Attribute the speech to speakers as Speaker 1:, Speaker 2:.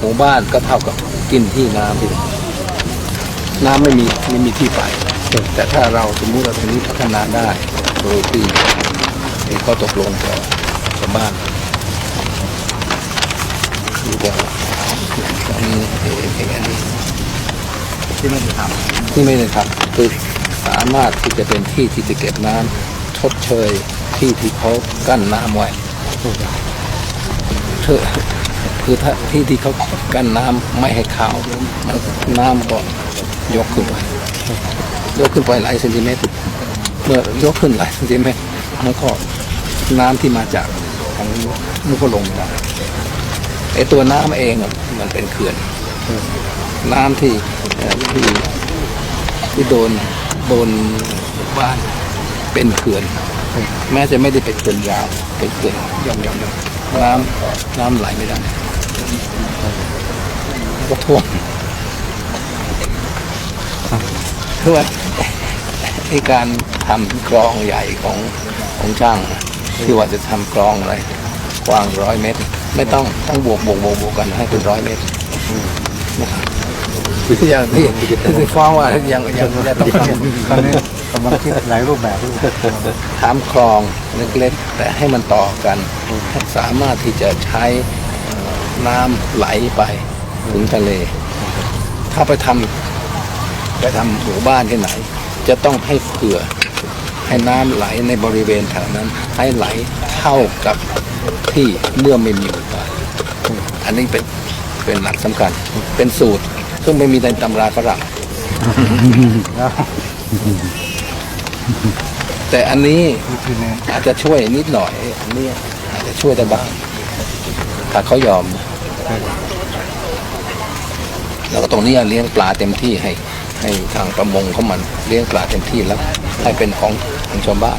Speaker 1: หมู่บ้านก็เท่ากับกินที่น้ำที่น้ำไม่มีไม่มีที่ไปแต่ถ้าเราสมมุติเราตรงนี้พัฒนาได้โดยที่ที่เขาตกลงกับชาวบ้านคือว่าอันนี้เองอันนี้
Speaker 2: ที่ไม่ได้ทำ
Speaker 1: ที่ไม่ได้ทำคือสามารถที่จะเป็นที่ที่จะเก็บน้ำชดเชยที่ที่เขากั้นน้ำไว้เธอ คือถ้าที่ที่เขากั้นน้ำไม่ให้เข้ามันน้ำก็ยกขึ้นไปยกขึ้นไปหลายเซนติเมตรเมื่อยกขึ้นหลายเซนติเมตรมันก็น้ำที่มาจากทางนี้มันก็ลงไม่ได้ไอตัวน้ำเองมันเป็นเขื่อน น้ำที่ที่ที่โดนโดนบ้านเป็นเขื่อนแม้จะไม่ได้เป็นเขื่อนยาวเป็นเขื่อนย่อมย่อมย่อมน้ำน้ำไหลไม่ได้ ก็ท่วมคือว่าไอการทำกรองใหญ่ของของช่าง ที่ว่าจะทำกรองอะไรกว้างร้อยเมตร ไม่ต้องต้องบวกบวกบวกบวกกันให้เป็นร้อยเมตรอย่างที่ที่ฟ้องว่ายังยังไม่ได้ต้องทำ
Speaker 2: ตอนนี้กำลังคิดหลายรูปแบบทำ
Speaker 1: ถามคลองเล็กๆแต่ให้มันต่อกัน สามารถที่จะใช้ น้ำไหลไปถึงทะเล ถ้าไปทำไปทำหมู่บ้านที่ไหน จะต้องให้เผื่อให้น้ำไหลในบริเวณแถวนั้น ให้ไหลเท่ากับที่เมื่อไม่มีหมู่บ้านอันนี้เป็นเป็นหลักสำคัญ เป็นสูตรซึ่งไม่มีในตำราฝรั่ง
Speaker 2: แล้ว
Speaker 1: แต่อันนี้
Speaker 2: วิธีนี้
Speaker 1: อาจจะช่วยนิดหน่อยอันนี้อาจจะช่วยได้บ้างถ้าเขายอม แล้วก็ตรงนี้เลี้ยงปลาเต็มที่ให้ให้ทางประมงเขามันเลี้ยงปลาเต็มที่แล้ว ให้เป็นของของชาวบ้าน